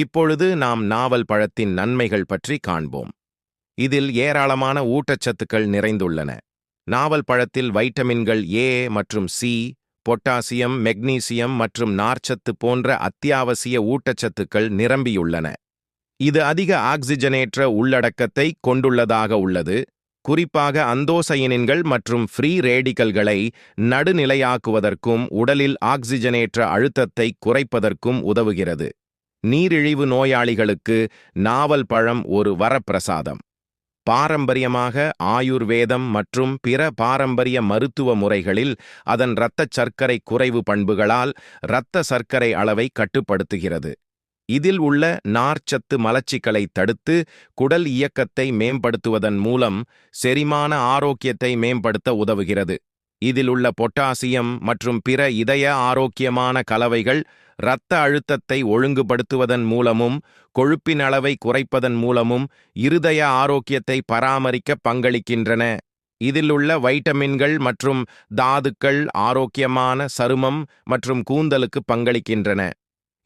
இப்பொழுது நாம் நாவல் பழத்தின் நன்மைகள் பற்றி காண்போம். இதில் ஏராளமான ஊட்டச்சத்துக்கள் நிறைந்துள்ளன. நாவல் பழத்தில் வைட்டமின்கள் ஏ மற்றும் சி பொட்டாசியம் மெக்னீசியம் மற்றும் நார்ச்சத்து போன்ற அத்தியாவசிய ஊட்டச்சத்துக்கள் நிரம்பியுள்ளன. இது அதிக ஆக்சிஜனேற்ற உள்ளடக்கத்தை கொண்டுள்ளதாக உள்ளது. குறிப்பாக அந்தோசயனின்கள் மற்றும் ஃப்ரீ ரேடிக்கல்களை நடுநிலையாக்குவதற்கும் உடலில் ஆக்சிஜனேற்ற அழுத்தத்தை குறைப்பதற்கும் உதவுகிறது. நீரிழிவு நோயாளிகளுக்கு நாவல் பழம் ஒரு வரப்பிரசாதம். பாரம்பரியமாக ஆயுர்வேதம் மற்றும் பிற பாரம்பரிய மருத்துவ முறைகளில் அதன் இரத்தச் சர்க்கரை குறைவு பண்புகளால் இரத்த சர்க்கரை அளவை கட்டுப்படுத்துகிறது. இதில் உள்ள நார்ச்சத்து மலச்சிக்கலை தடுத்து குடல் இயக்கத்தை மேம்படுத்துவதன் மூலம் செரிமான ஆரோக்கியத்தை மேம்படுத்த உதவுகிறது. இதில் உள்ள பொட்டாசியம் மற்றும் பிற இதய ஆரோக்கியமான கலவைகள் இரத்த அழுத்தத்தை ஒழுங்குபடுத்துவதன் மூலமும் கொழுப்பின் அளவை குறைப்பதன் மூலமும் இருதய ஆரோக்கியத்தை பராமரிக்க பங்களிக்கின்றன. இதில் உள்ள வைட்டமின்கள் மற்றும் தாதுக்கள் ஆரோக்கியமான சருமம் மற்றும் கூந்தலுக்கு பங்களிக்கின்றன.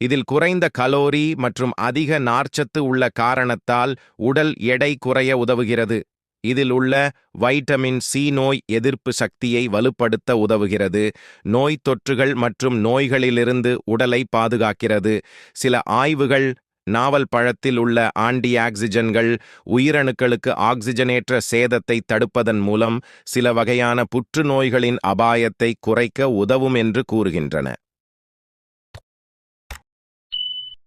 இதில் குறைந்த கலோரி மற்றும் அதிக நார்ச்சத்து உள்ள காரணத்தால் உடல் எடை குறைய உதவுகிறது. இதில் உள்ள வைட்டமின் சி நோய் எதிர்ப்பு சக்தியை வலுப்படுத்த உதவுகிறது. நோய் தொற்றுகள் மற்றும் நோய்களிலிருந்து உடலை பாதுகாக்கிறது. சில ஆய்வுகள் நாவல் பழத்தில் உள்ள ஆண்டி ஆக்சிஜன்கள் உயிரணுக்களுக்கு ஆக்சிஜனேற்ற சேதத்தை தடுப்பதன் மூலம் சில வகையான புற்றுநோய்களின் அபாயத்தை குறைக்க உதவும் என்று கூறுகின்றன.